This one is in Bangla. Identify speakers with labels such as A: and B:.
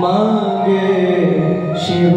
A: मांगे शिव